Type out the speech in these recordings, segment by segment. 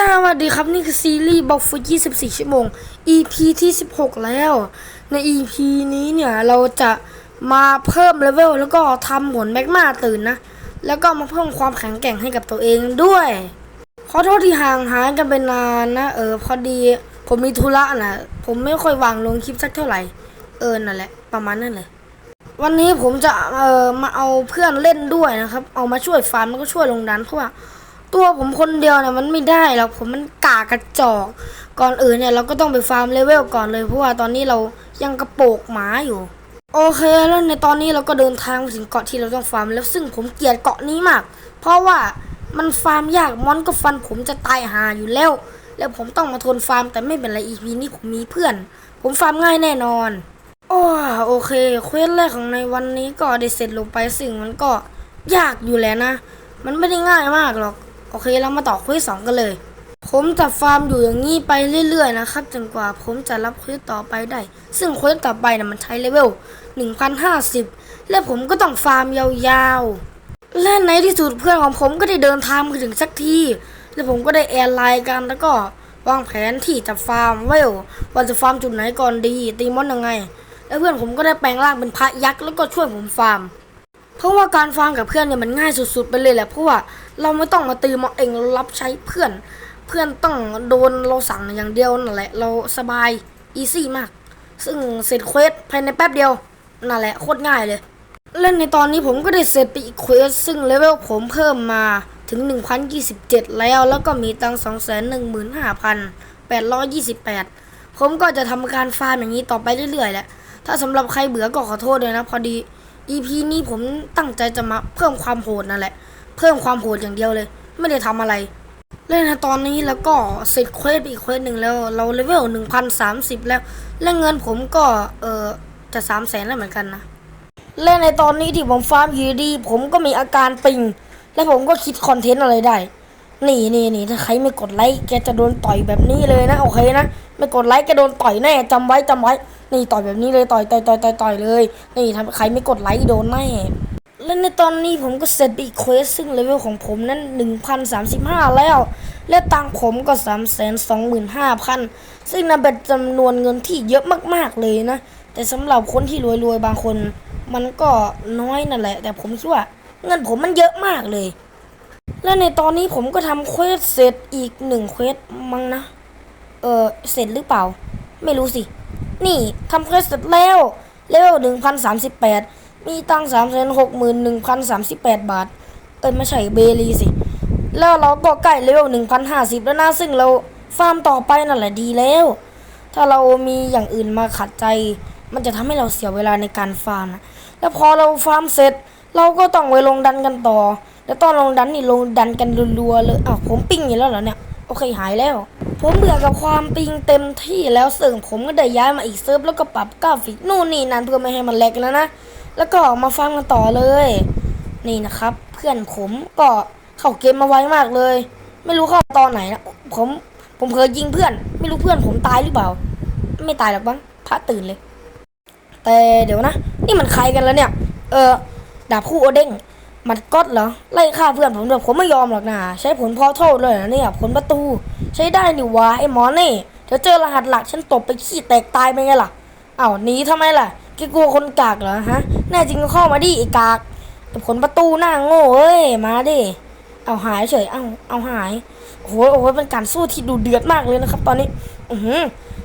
สวัสดีครับนี่คือซีรีส์บอกฟุต24 ชั่วโมง EP ที่ 16 แล้ว ใน EP นี้เนี่ยเราจะมาเพิ่มเลเวลแล้วก็ทำหมุนแมกมาตื่นนะ แล้วก็มาเพิ่มความแข็งแกร่งให้กับตัวเองด้วย ขอโทษที่ห่างหายกันไปนานนะ เออพอดีผมมีธุระนะ ผมไม่ค่อยวางลงคลิปสักเท่าไหร่ เออนั่นแหละ ประมาณนั้นเลย วันนี้ผมจะเออมาเอาเพื่อนเล่นด้วยนะครับ เอามาช่วยฟาร์มแล้วก็ช่วยลงดันเพราะว่า ตัวผมคนเดียวเนี่ยมันไม่ได้หรอกผมมันกากระจอกก่อนอื่นเนี่ยเราก็ต้องไปฟาร์มเลเวลก่อนเลยเพราะว่าตอนนี้เรายังกระโปกหมาอยู่โอเคแล้วในตอนนี้เราก็เดินทางมาถึงเกาะที่เราต้องฟาร์มแล้วซึ่งผมเกลียดเกาะนี้มาก เพราะว่ามันฟาร์มยากมอนก็ฟันผมจะตายหาอยู่แล้ว แล้วผมต้องมาทนฟาร์มแต่ไม่เป็นไรอีพีนี้ผมมีเพื่อน ผมฟาร์มง่ายแน่นอนโอ้โอเคเควสแรกของในวันนี้ก็ได้เสร็จลงไปซึ่งมันก็ยากอยู่แล้วนะ มันไม่ได้ง่ายมากหรอก โอเคเรามาต่อเควสสองกันเลย ผมจะฟาร์มอยู่อย่างนี้ไปเรื่อย ๆ นะครับจนกว่าผมจะรับเควสต่อไปได้ ซึ่งเควสต่อไปนะมันใช้เลเวล1050 และผมก็ต้องฟาร์มยาวๆ และในที่สุดเพื่อนของผมก็ได้เดินทางมาถึงสักที และผมก็ได้แอร์ไลน์กันแล้วก็วางแผนที่จะฟาร์มเวลว่าจะฟาร์มจุดไหนก่อนดีตีมอนยังไง แล้วเพื่อนผมก็ได้แปลงร่างเป็นพระยักษ์แล้วก็ช่วยผมฟาร์ม เพราะว่าการฟาร์มกับเพื่อนเนี่ยมันง่ายสุดๆไปเลยแหละเพราะว่า เราไม่ต้องมาตีมาเองเรารับใช้เพื่อน เพื่อนต้องโดนเราสั่งอย่างเดียวนั่นแหละ เราสบายอีซี่มาก ซึ่งเสร็จเควสภายในแป๊บเดียวนั่นแหละโคตรง่ายเลยเล่นในตอนนี้ผมก็ได้เสร็จไปอีกเควสซึ่งเลเวลผมเพิ่มมาถึง 1027 แล้ว แล้วก็มีตังค์215,828 ผมก็จะทำการฟาร์มอย่างนี้ต่อไปเรื่อยๆแหละ ถ้าสำหรับใครเบื่อก็ขอโทษเลยนะ พอดี EP นี้ผมตั้งใจจะมาเพิ่มความโหดนั่นแหละ เพิ่มความโหดอย่างเดียวเลย ไม่ได้ทำอะไร เล่นในตอนนี้แล้วก็เสร็จเควสอีกเควสหนึ่งแล้ว เราเลเวล1030แล้ว และเงินผมก็เออจะ3 0 0แสนแล้วเหมือนกันนะ เล่นในตอนนี้ที่ผมฟาร์มยูดี ผมก็มีอาการปิง และผมก็คิดคอนเทนต์อะไรได้ นี่นี่นี่ถ้าใครไม่กดไลค์แกจะโดนต่อยแบบนี้เลยนะโอเคนะ ไม่กดไลค์แกโดนต่อยแน่จำไว้จำไว้ นี่ต่อยแบบนี้เลยต่อยต่อยต่อยต่อยเลย นี่ทำใครไม่กดไลค์โดนแน่ และในตอนนี้ผมก็เสร็จอีกเควสซึ่งเลเวลของผมนั้น 1,035 แล้ว และตังผมก็ 325,000 ซึ่งนับเป็นจำนวนเงินที่เยอะมากๆเลยนะ แต่สำหรับคนที่รวยๆ บางคน มันก็น้อยนั่นแหละ แต่ผมคิดว่าเงินผมมันเยอะมากเลย และในตอนนี้ผมก็ทำเควสเสร็จอีกหนึ่งเควสมั้งนะ เออเสร็จหรือเปล่า ไม่รู้สิ นี่ทำเควสเสร็จแล้วเลเวลหนึ่งพันสา มีตังสามแสนหกหมื่นหนึ่งพันสามสิบแปดบาท เออไม่ใช่เบลีสิ แล้วเราก็ใกล้เลเวลหนึ่งพันห้าสิบแล้วนะ ซึ่งเราฟาร์มต่อไปนั่นแหละดีแล้ว ถ้าเรามีอย่างอื่นมาขัดใจ มันจะทำให้เราเสียเวลาในการฟาร์มนะ แล้วพอเราฟาร์มเสร็จ เราก็ต้องไปลงดันกันต่อ แล้วตอนลงดันนี่ลงดันกันรัวๆเลยอ้าวผมปิ้งอยู่แล้วเหรอเนี่ย โอเคหายแล้ว ผมเบื่อกับความปิงเต็มที่แล้วซึ่งผมก็ได้ย้ายมาอีกเซิร์ฟแล้วก็ปรับกราฟิกนู่นนี่นั่นเพื่อไม่ให้มันแลกแล้วนะ แล้วก็มาฟังกันต่อเลย นี่นะครับ เพื่อนผมก็เข้าเกมมาไวมากเลย ไม่รู้เข้าตอนไหนนะผมผมเคยยิงเพื่อน ไม่รู้เพื่อนผมตายหรือเปล่า ไม่ตายหรอกบ้างพระตื่นเลย แต่เดี๋ยวนะ นี่มันใครกันแล้วเนี่ย เออดาบคู่โอเด้งมันก๊อตเหรอไล่ฆ่าเพื่อนผมเดี๋ยวผมไม่ยอมหรอกนะใช้ผลพอโทษเลยนะเนี่ยผลประตู ใช้ได้นี่วะไอ้หมอนี่เดี๋ยวเจอรหัสหลักฉันตบไปขี้แตกตายไปไงล่ะอ้าวหนีทำไมล่ะ กกลัวคนกากเหรอฮะ แน่จริงก็เข้ามาดิไอ้กากแต่ผลประตูหน้าโง่เอ้ย มาดิ เอาหายเฉย เอาเอาหาย โอ้โหโอ้โหเป็นการสู้ที่ดูเดือดมากเลยนะครับ ตอนนี้ อือหือ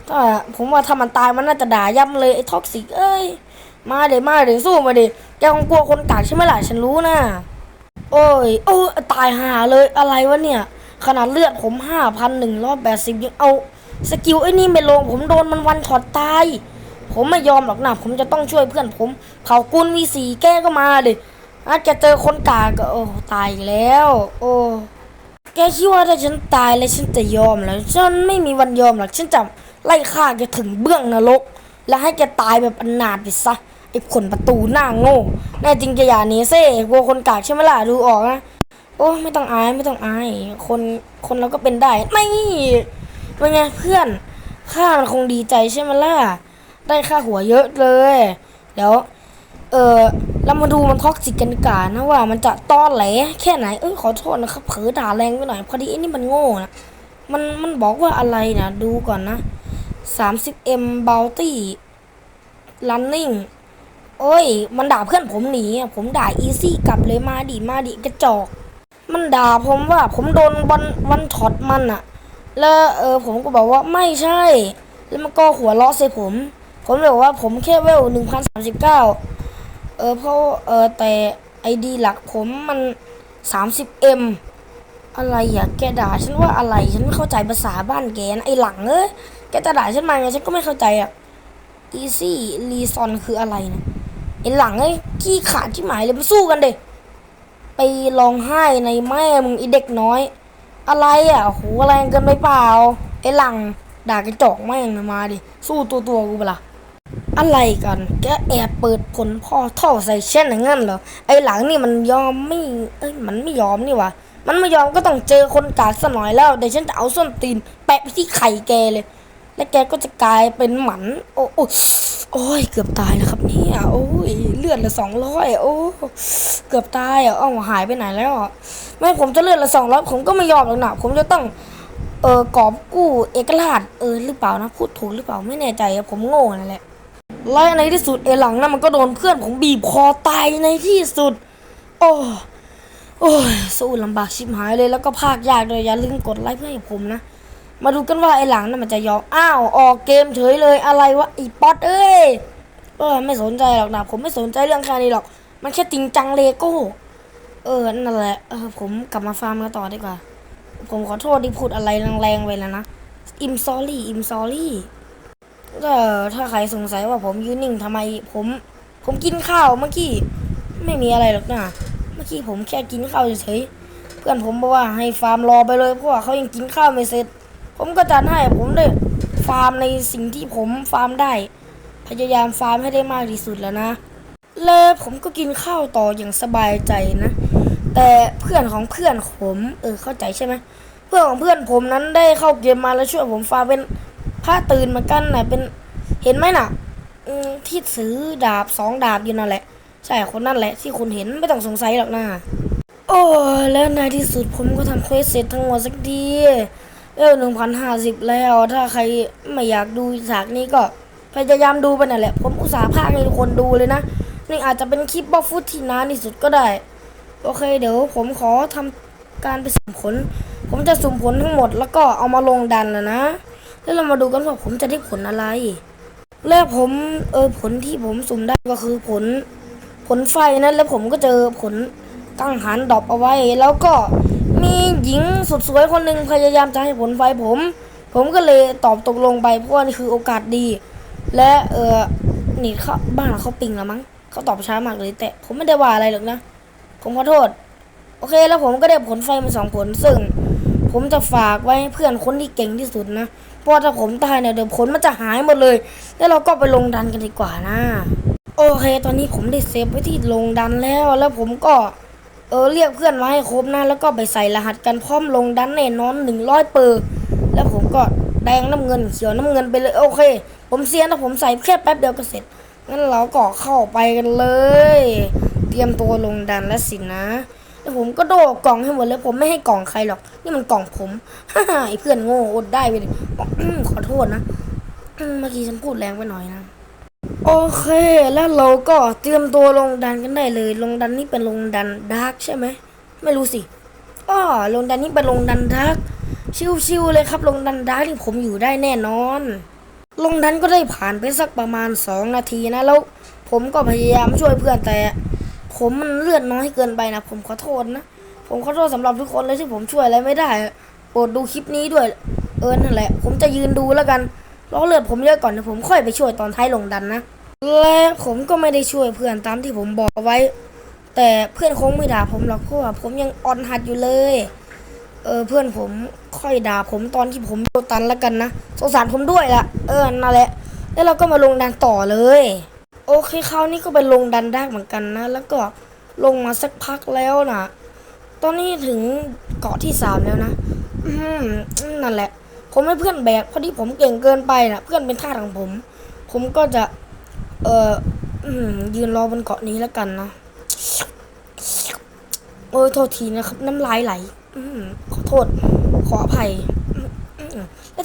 ถ้าผมว่าถ้ามันตายมันน่าจะด่าย่ำเลยไอ้ท็อกซิกเอ้ย มาเดี๋ยวมาเดี๋ยวสู้มาดิแกคงกลัวคนกากใช่ไหมล่ะฉันรู้นะโอ้ยโอ้ตายหาเลยอะไรวะเนี่ย ขนาดเลือดผมห้าพันหนึ่งร้อยแปดสิบยังเอา สกิลไอ้นี่ไม่ลงผมโดนมันวันช็อตตาย ผมไม่ยอมหรอกนะผมจะต้องช่วยเพื่อนผม เขากุนวีสีแก้ก็มาดิอาจจะเจอคนกากก็โอ้ตายแล้ว โอ้แกคิดว่าถ้าฉันตายแล้วฉันจะยอมเหรอฉันไม่มีวันยอมหรอกฉันจะไล่ฆ่าแกถึงเบื้องนรก และให้แกตายแบบอนาถไปซะไอ้ขนประตูหน้าโง่แน่จริงจะอย่าหนีเซ่กลัวคนกากใช่ไหมล่ะดูออกนะโอ้ไม่ต้องอายไม่ต้องอาย คนคนเราก็เป็นได้ไม่เป็นไงเพื่อนข้ามันคงดีใจใช่ไหมล่ะ ได้ค่าหัวเยอะเลยเดี๋ยวเออเรามาดูมันท็อกซิกกันดีกว่านะว่ามันจะต้อนแหลแค่ไหนเอ้ยขอโทษนะครับเผลอด่าแรงไปหน่อยพอดีไอ้นี่มันโง่นะมันมันบอกว่าอะไรนะดูก่อนนะ 30m bounty running โอ้ย มันด่าเพื่อนผมหนีผมด่าอีซี่กลับเลยมาดิมาดิกระจอก มันด่าผมว่าผมโดนวันวันช็อตมันอะแล้วเออผมก็บอกว่าไม่ใช่ แล้วมันก็หัวเราะใส่ผม ผมเลยบอกว่าผมแค่เวลหนึ่งพันสามสิบเก้าเออเพราะเออแต่ไอดีหลักผมมันสามสิบเอ็มอะไรอะแกด่าฉันว่าอะไรฉันไม่เข้าใจภาษาบ้านแกนะไอหลังเอ้ยแกจะด่าฉันมาไงฉันก็ไม่เข้าใจอะ easy reason คืออะไรนะไอหลังไอ้ขี้ขาดที่หมายเลยมาสู้กันเด็ไปร้องไห้ในแม่มึงไอเด็กน้อย อะไรอะโหแรงเกินไปเปล่าไอหลังด่ากระจอกแม่งมาดิสู้ตัวตัวกูเปล่า อะไรกัน แกแอบเปิดผลพ่อท่อใส่เช่นอย่างนั้นเหรอ ไอหลังนี่มันยอมไม่ เอ้ย มันไม่ยอมนี่วะ มันไม่ยอมก็ต้องเจอคนกากซะหน่อยแล้ว เดี๋ยวฉันจะเอาส้นตีนแปะไปที่ไข่แกเลย และแกก็จะกลายเป็นหมัน โอ้โอ้โอ้ย เกือบตายแล้วครับเนี่ย โอ้ย เลือดละสองร้อยโอ้ เกือบตายอะเอ้าหายไปไหนแล้วอะไม่ผมจะเลือดละสองร้อยผมก็ไม่ยอมหรอกนะผมจะต้องเออกอบกู้เอกราชเออหรือเปล่านะพูดถูกหรือเปล่าไม่แน่ใจผมโง่นั่นแหละ และในที่สุดเอหลังนั้นมันก็โดนเพื่อนผมบีบคอตายในที่สุด โอ้โอ้ยสู้ลำบากชิบหายเลยแล้วก็ภาคยากเลยอย่าลืมกดไลค์เพื่อให้ผมนะ มาดูกันว่าไอหลังนั้นมันจะยอมอ้าวออกเกมเฉยเลยอะไรวะไอีป๊อตเอ้ยเออไม่สนใจหรอกนะผมไม่สนใจเรื่องแค่นี้หรอก มันแค่จริงจังเลโก้เออนั่นแหละเออผมกลับมาฟาร์มกันต่อดีกว่า ผมขอโทษที่พูดอะไรแรงๆไปแล้วนะอิมซอรี่อิมซอรี่ ก็ถ้าใครสงสัยว่าผมยืนนิ่งทำไมผม ผมกินข้าวเมื่อกี้ไม่มีอะไรหรอกนะเมื่อกี้ผมแค่กินข้าวเฉยๆเพื่อนผมบอกว่าให้ฟาร์มรอไปเลยเพราะว่าเขายังกินข้าวไม่เสร็จ ผมก็จัดให้ผมได้ฟาร์มในสิ่งที่ผมฟาร์มได้ พยายามฟาร์มให้ได้มากที่สุดแล้วนะ แล้วผมก็กินข้าวต่ออย่างสบายใจนะ แต่เพื่อนของเพื่อนผม เออเข้าใจใช่ไหมเพื่อนของเพื่อนผมนั้นได้เข้าเกมมาแล้วช่วยผมฟาร์มเป็น ผ้าตื่นเหมือนกันนะเป็นเห็นไหมน่ะอืที่ซื้อดาบสองดาบอยู่นั่นแหละ ใช่คนนั่นแหละ ที่คุณเห็นไม่ต้องสงสัยหรอกนะโอ้แล้วในที่สุดผมก็ทำเควสเสร็จทั้งหมดสักทีเออหนึ่งพันห้าสิบแล้ว ถ้าใครไม่อยากดูฉากนี้ก็พยายามดูไปนั่นแหละ ผมอุตส่าห์พากให้ทุกคนดูเลยนะ นี่อาจจะเป็นคลิปบอฟฟุตที่นานที่สุดก็ได้ โอเค เดี๋ยวผมขอทำการไปสุ่มผล ผมจะสุ่มผลทั้งหมดแล้วก็เอามาลงดันนะนะ แล้วเรามาดูกันว่าผมจะได้ผลอะไรแล้วผมเออผลที่ผมสุ่มได้ก็คือผลผลไฟนะแล้วผมก็เจอผลกังหันดอปเอาไว้ แล้วก็มีหญิงสุดสวยคนหนึ่งพยายามจะให้ผลไฟผม ผมก็เลยตอบตกลงไปเพราะว่านี่คือโอกาสดี และเออนี่เขาบ้านเขาปิงแล้วมั้งเขาตอบช้ามากเลย แต่ผมไม่ได้ว่าอะไรหรอกนะ ผมขอโทษ โอเคแล้วผมก็ได้ผลไฟมาสองผลซึ่ง ผมจะฝากไว้เพื่อนคนที่เก่งที่สุดนะ เพราะถ้าผมตายเนี่ยเดี๋ยวผลมันจะหายหมดเลย แล้วเราก็ไปลงดันกันดีกว่านะโอเค ตอนนี้ผมได้เซฟไว้ที่ลงดันแล้ว แล้วผมก็เออเรียกเพื่อนมาให้ครบนะแล้วก็ไปใส่รหัสกันพร้อมลงดันแน่นอนหนึ่งร้อยเปอร์แล้วผมก็แดงน้ำเงินเขียวน้ำเงินไปเลยโอเค ผมเซียนแล้วผมใส่แค่แป๊บเดียวก็เสร็จงั้นเราก็เข้าไปกันเลย เตรียมตัวลงดันแล้วสินะ แล้วผมก็โดดกล่องให้หมดเลยผมไม่ให้กล่องใครหรอก นี่มันกล่องผมไอ้เพื่อนโง่อดได้ไปเลยขอโทษนะเมื่อกี้ฉันพูดแรงไปหน่อยนะ โอเค แล้วเราก็เตรียมตัวลงดันกันได้เลย ลงดันนี่เป็นลงดันดาร์กใช่ไหมไม่รู้สิอ้อลงดันนี่เป็นลงดันดาร์กชิวๆเลยครับ ลงดันดาร์กที่ผมอยู่ได้แน่นอน ลงดันก็ได้ผ่านไปสักประมาณสองนาทีนะแล้วผมก็พยายามช่วยเพื่อนแต่ ผมมันเลือดน้อยเกินไปนะ ผมขอโทษนะ ผมขอโทษสำหรับทุกคนเลยที่ผมช่วยอะไรไม่ได้โปรดดูคลิปนี้ด้วย เออนั่นแหละ ผมจะยืนดูแล้วกันรอเลือดผมเยอะก่อนเดี๋ยวผมค่อยไปช่วยตอนท้ายลงดันนะ และผมก็ไม่ได้ช่วยเพื่อนตามที่ผมบอกไว้ แต่เพื่อนคงไม่ด่าผมหรอกเพราะว่าผมยังอ่อนหัดอยู่เลย เออเพื่อนผมค่อยด่าผมตอนที่ผมโดนตันแล้วกันนะสงสารผมด้วยละเออนั่นแหละ แล้วเราก็มาลงดันต่อเลย โอเคคราวนี้ก็ไปลงดันได้เหมือนกันนะ แล้วก็ลงมาสักพักแล้วนะตอนนี้ถึงเกาะที่สามแล้วนะอืมนั่นแหละ ผมให้เพื่อนแบกเพราะที่ผมเก่งเกินไปนะเพื่อนเป็นท่าของผม ผมก็จะ เอออืมยืนรอบนเกาะนี้แล้วกันนะโอ้ยโทษทีนะครับ น้ำลายไหลอืมขอโทษ ขออภัย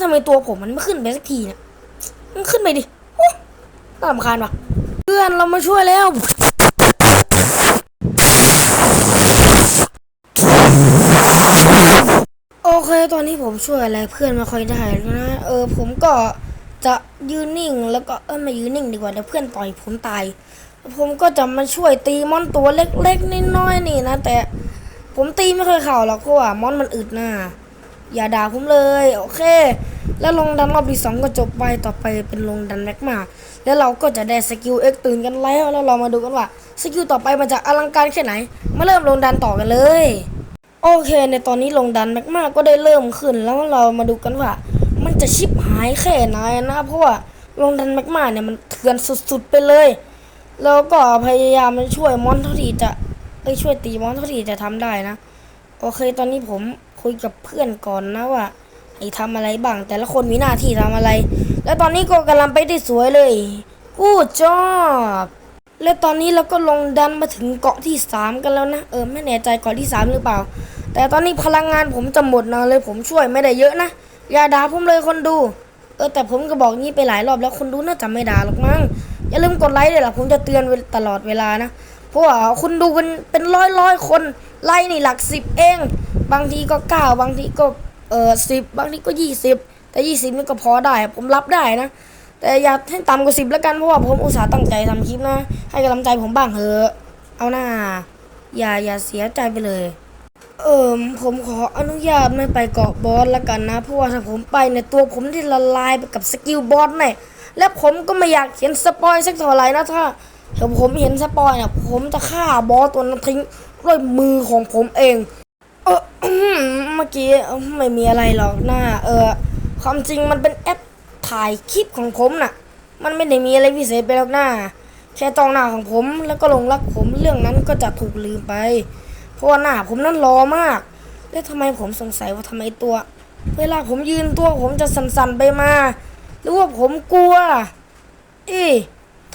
ทำไมตัวผมมันไม่ขึ้นไปสักทีเนี่ยมันขึ้นไปดิโอ้น่ารำคาญว่ะ เพื่อนเรามาช่วยแล้ว โอเคตอนนี้ผมช่วยอะไรเพื่อนไม่ค่อยได้แล้วนะ เออผมก็จะยืนนิ่งแล้วก็เออไม่ยืนนิ่งดีกว่าเดี๋ยวเพื่อนต่อยผมตาย ผมก็จะมาช่วยตีมอนตัวเล็กๆน้อยๆนี่นะ แต่ผมตีไม่เคยเข่าหรอกเพราะว่ามอนมันอึดหน้า อย่าด่าผมเลย โอเค แล้วลงดันรอบที่สองก็จบไปต่อไปเป็นลงดันแม็กมา แล้วเราก็จะได้สกิลเอ็กตื่นกันแล้ว แล้วเรามาดูกันว่าสกิลต่อไปมันจะอลังการแค่ไหน มาเริ่มลงดันต่อกันเลย โอเคในตอนนี้ลงดันแม็กมาก็ได้เริ่มขึ้น แล้วเรามาดูกันว่า มันจะชิบหายแค่ไหนนะเพราะว่าลงดันแม็กมาเนี่ยมันเถื่อนสุดๆไปเลยแล้วก็พยายามช่วยมอนเท่าที่จะเอ้ยช่วยตีมอนเท่าที่จะทำได้นะ โอเคตอนนี้ผม คุยกับเพื่อนก่อนนะว่าให้ทำอะไรบ้าง แต่ละคนมีหน้าที่ทำอะไร แล้วตอนนี้ก็กำลังไปได้สวยเลยกูจอบและตอนนี้เราก็ลงดันมาถึงเกาะที่สามกันแล้วนะ เออไม่แน่ใจเกาะที่สามหรือเปล่า แต่ตอนนี้พลังงานผมจะหมดนะเลยผมช่วยไม่ได้เยอะนะ อย่าด่าผมเลยคนดู เออแต่ผมก็บอกงี้ไปหลายรอบแล้วคนดูน่าจะไม่ด่าหรอกมั้ง อย่าลืมกดไลค์เลยล่ะผมจะเตือนตลอดเวลานะ เพราะว่าคุณดูเป็นเป็นร้อยร้อยคนไลค์นี่หลักสิบเอง บางทีก็เก้าบางทีก็เออสิบบางทีก็ยี่สิบแต่ยี่สิบนี่ก็พอได้ ผมรับได้นะ แต่อย่าให้ต่ำกว่าสิบแล้วกันเพราะว่าผมอุตส่าห์ตั้งใจทำคลิปนะ ให้กำลังใจผมบ้างเถอะเอาหน้า อย่าอย่าเสียใจไปเลย เอิมผมขออนุญาตไม่ไปเกาะบอสแล้วกันนะ เพราะว่าถ้าผมไปเนี่ยตัวผมที่ละลายไปกับสกิลบอสเนี่ยและผมก็ไม่อยากเห็นสปอยสักเท่าไหร่นะถ้าถ้าผมเห็นสปอยเนี่ยผมจะฆ่าบอสตัวนั้นทิ้งด้วยมือของผมเอง เออ เมื่อกี้ไม่มีอะไรหรอกหน้า เออ ความจริงมันเป็นแอปถ่ายคลิปของผมน่ะ มันไม่ได้มีอะไรพิเศษไปหรอกหน้า แค่ตองหน้าของผมแล้วก็ลงรักผมเรื่องนั้นก็จะถูกลืมไป เพราะว่าหน้าผมนั่นรอมาก แล้วทำไมผมสงสัยว่าทำไมตัว เวลาผมยืนตัวผมจะสั่นๆไปมา หรือว่าผมกลัว เอ๊ะ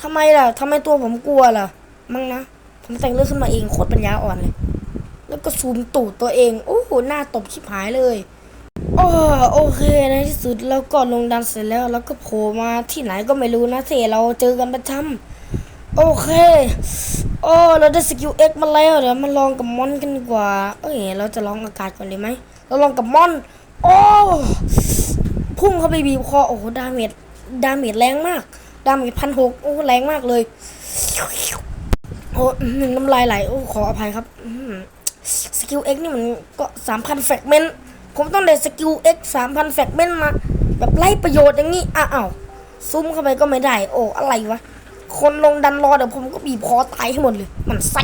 ทำไมล่ะทำไมตัวผมกลัวล่ะ มั้งนะ ผมแต่งเรื่องขึ้นมาเองโคตรปัญญาอ่อนเลย ก็ซูมตูดตัวเอง โอ้โหหน้าตบชิบหายเลยโอ้โอเคในที่สุดแล้วก็ลงดันเสร็จแล้ว แล้วก็โผล่มาที่ไหนก็ไม่รู้นะเสเราเจอกันประจำโอเคโอ้เราได้สกิลเอ็กมาแล้วเดี๋ยวมาลองกับมอนกันดีกว่า เอ้ยเราจะลองอากาศก่อนดีไหมเราลองกับมอน โอ้พุ่งเข้าไปบีบคอโอ้โหดาเมจดาเมจแรงมาก ดาเมจพันหกโอ้แรงมากเลยโอ้หนึ่งน้ำลายไหลโอ้ขออภัยครับ สกิลเอ็กนี่มันก็สามพันแฟกเมนต์ผมต้องได้สกิลเอ็กสามพันแฟกเมนต์มา แบบไล่ประโยชน์อย่างนี้อ้าวซุ่มเข้าไปก็ไม่ได้ โอ้อะไรวะ คนลงดันรอเดี๋ยวผมก็บีบคอตายให้หมดเลย มันไส้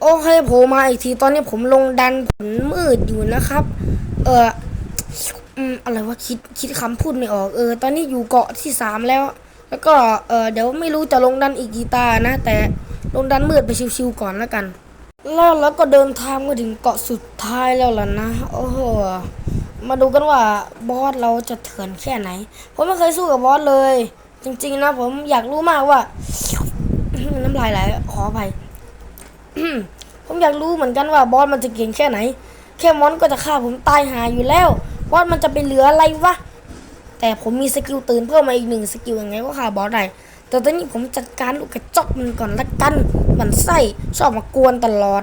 โอเคโผลมาอีกทีตอนนี้ผมลงดันผลมืดอยู่นะครับ เอออืมอะไรวะคิดคิดคำพูดไม่ออกเออ ตอนนี้อยู่เกาะที่สามแล้ว แล้วก็เออเดี๋ยวไม่รู้จะลงดันอีกกี่ตานะ แต่ลงดันมืดไปชิวๆก่อนแล้วกัน แล้วแล้วก็เดินทางมาถึงเกาะสุดท้ายแล้วล่ะนะโอ้โหมาดูกันว่าบอสเราจะเถื่อนแค่ไหน ผมไม่เคยสู้กับบอสเลย จริง ๆ นะ ผมอยากรู้มากว่า น้ำลายไหลขออภัยผมอยากรู้เหมือนกันว่าบอสมันจะเก่งแค่ไหน แค่มอนก็จะฆ่าผมตายหาอยู่แล้วบอสมันจะไปเหลืออะไรวะแต่ผมมีสกิลตื่นเพิ่มมาอีกหนึ่งสกิลยังไงก็ฆ่าบอสได้ แต่ตอนนี้ผมจัดการลูกกระจอกมันก่อนละกัน มันไส้ชอบมากวนตลอด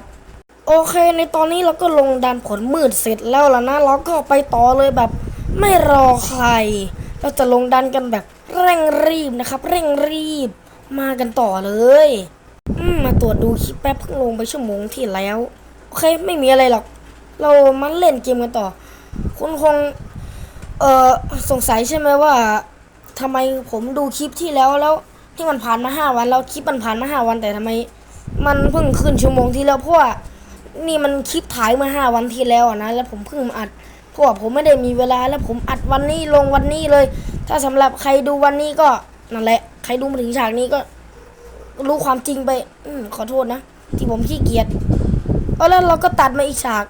โอเค ในตอนนี้เราก็ลงดันผลมืดเสร็จแล้วล่ะนะเราก็ไปต่อเลยแบบ ไม่รอใคร เราจะลงดันกันแบบเร่งรีบนะครับ เร่งรีบ มากันต่อเลยมมาตรวจดูคลิปแป๊บเพิ่งลงไปชั่วโมงที่แล้ว โอเคไม่มีอะไรหรอก เรามาเล่นเกมกันต่อ คุณคง เอ่อ สงสัยใช่ไหมว่าทำไมผมดูคลิปที่แล้วแล้ว ที่มันผ่านมาห้าวันแล้วคลิปมันผ่านมาห้าวันแต่ทำไม มันเพิ่งขึ้นชั่วโมงที่แล้วเพราะว่านี่มันคลิปถ่ายมาห้าวันที่แล้วอะนะแล้วผมเพิ่งมาอัดเพราะว่าผมไม่ได้มีเวลาแล้วผมอัดวันนี้ลงวันนี้เลย ถ้าสำหรับใครดูวันนี้ก็นั่นแหละ ใครดูมาถึงฉากนี้ก็ รู้ความจริงไป อืขอโทษนะที่ผมขี้เกียจเอาแล้วเราก็ตัดมาอีกฉาก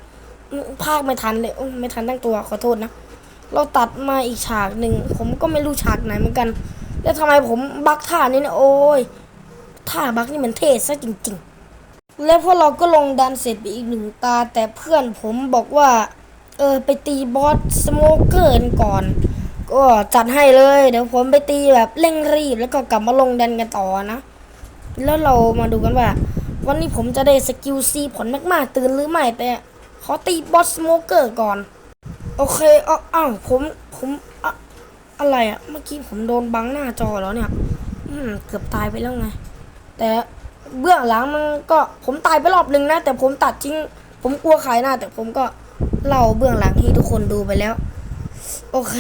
ภาคไม่ทันเลยไม่ทันตั้งตัวขอโทษนะ เราตัดมาอีกฉากหนึ่งผมก็ไม่รู้ฉากไหนเหมือนกัน แล้วทำไมผมบักท่านี้เนี่ยโอ้ยท่าบักนี่มันเท่ซะจริง ๆ แล้วพวกเราก็ลงดันเสร็จไปอีกหนึ่งตา แต่เพื่อนผมบอกว่า เออไปตีบอสสโมเกอร์กันก่อน ก็จัดให้เลย เดี๋ยวผมไปตีแบบเร่งรีบแล้วก็กลับมาลงดันกันต่อนะ แล้วเรามาดูกันว่า วันนี้ผมจะได้สกิลซีผลมากๆ ตื่นหรือไม่แต่ขอตีบอสสโมเกอร์ก่อน โอเคอ้าวผมผม อะไรอะเมื่อกี้ผมโดนบังหน้าจอแล้วเนี่ยอืมเกือบตายไปแล้วไง แต่เบื้องหลังมันก็ผมตายไปรอบหนึ่งนะ แต่ผมตัดทิ้งผมกลัวขายหน้า แต่ผมก็เล่าเบื้องหลังให้ทุกคนดูไปแล้ว โอเค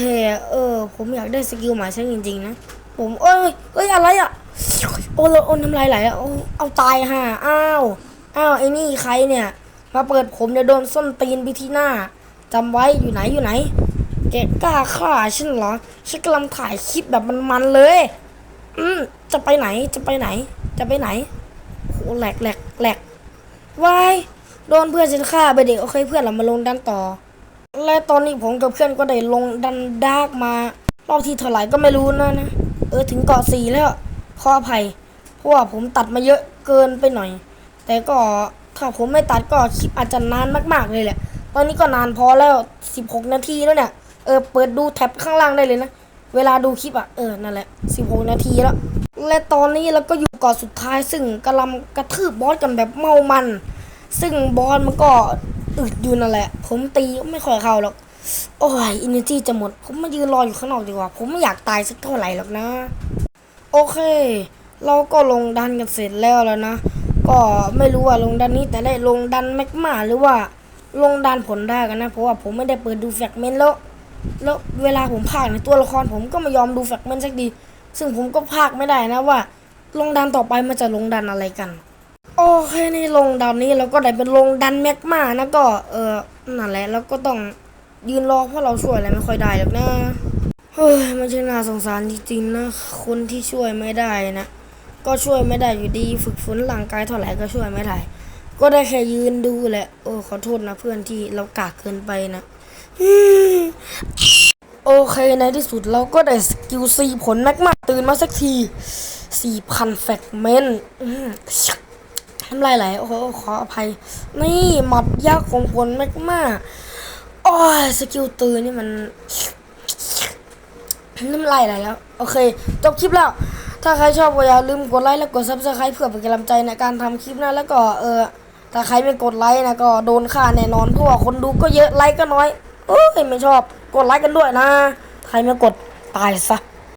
เออ ผมอยากได้สกิลหมายเช่นจริงๆนะผมเอ้ยเอ้ยอะไรอะโอ้โหโอ้น้ำลายไหลอะเอาตายห่าอ้าวอ้าวไอ้นี่ใครเนี่ย มาเปิดผมเนี่ยโดนส้นตีนไปที่หน้าจำไว้อยู่ไหนอยู่ไหน แกกล้าฆ่าฉันเหรอ ฉันกำลังถ่ายคลิปแบบมันๆเลย อืม จะไปไหน จะไปไหน จะไปไหนโหแหลกแหลกแหลกวายโดนเพื่อนฉันฆ่าไปเด็กโอเคเพื่อนเรามาลงดันต่อ และตอนนี้ผมกับเพื่อนก็ได้ลงดันดากมารอบที่เท่าไหร่ก็ไม่รู้นะนะ เออถึงเกาะสี่แล้ว ขออภัย เพราะว่าผมตัดมาเยอะเกินไปหน่อย แต่ก็ถ้าผมไม่ตัดก็คลิปอาจจะนานมากๆเลยแหละ ตอนนี้ก็นานพอแล้ว 16 นาทีแล้วเนี่ย เออเปิดดูแท็บข้างล่างได้เลยนะ เวลาดูคลิปอะ เออ นั่นแหละ 16 นาทีแล้ว และตอนนี้เราก็อยู่เกาะสุดท้าย ซึ่งกำลังกระทืบบอสกันแบบเมามัน ซึ่งบอสมันก็อึดอยู่นั่นแหละ ผมตีก็ไม่ค่อยเข้าหรอก โอ้ยอินเนอร์จีจะหมด ผมมายืนรออยู่ข้างนอกดีกว่า ผมไม่อยากตายสักเท่าไหร่หรอกนะ โอเค เราก็ลงดันกันเสร็จแล้วแล้วนะ ก็ไม่รู้ว่าลงดันนี้แต่ได้ลงดันแมกมาหรือว่าลงดันผลได้กันนะ เพราะว่าผมไม่ได้เปิดดูแฟกเมนต์แล้ว แล้วเวลาผมพากในตัวละครผมก็ไม่ยอมดูแฟกเมนต์สักดี ซึ่งผมก็พากไม่ได้นะว่า ลงดันต่อไปมันจะลงดันอะไรกัน โอเคในลงดันนี้เราก็ได้เป็นลงดันแมกมานะก็เออนั่นแหละแล้วก็ต้องยืนรอเพราะเราช่วยอะไรไม่ค่อยได้หรอกนะเฮ้ยมันช่างน่าสงสารจริงๆนะคนที่ช่วยไม่ได้นะก็ช่วยไม่ได้อยู่ดีฝึกฝนร่างกายเท่าไหร่ก็ช่วยไม่ได้ ก็ได้แค่ยืนดูแหละโอ้ขอโทษนะเพื่อนที่เรากากเกินไปนะ โอเคในที่สุดเราก็ได้สกิลซีผลแม็กมาตื่นมาสักทีสี่พันแฟกเมนต์น้ำลายไหลโอ้โหขออภัย นี่หมัดยักของผลแม็กมาโอ้ยสกิลตื่นนี่มันน้ำลายไหลแล้ว โอเค จบคลิปแล้ว ถ้าใครชอบก็อย่าลืมกดไลค์และกด subscribe เพื่อเป็นกำลังใจในการทำคลิปนะแล้วก็เออถ้าใครไม่กดไลค์นะก็โดนฆ่าแน่นอนเพราะว่าคนดูก็เยอะไลค์ก็น้อย เอ้ยไม่ชอบ กดไลค์กันด้วยนะ ใครไม่กดตายซะ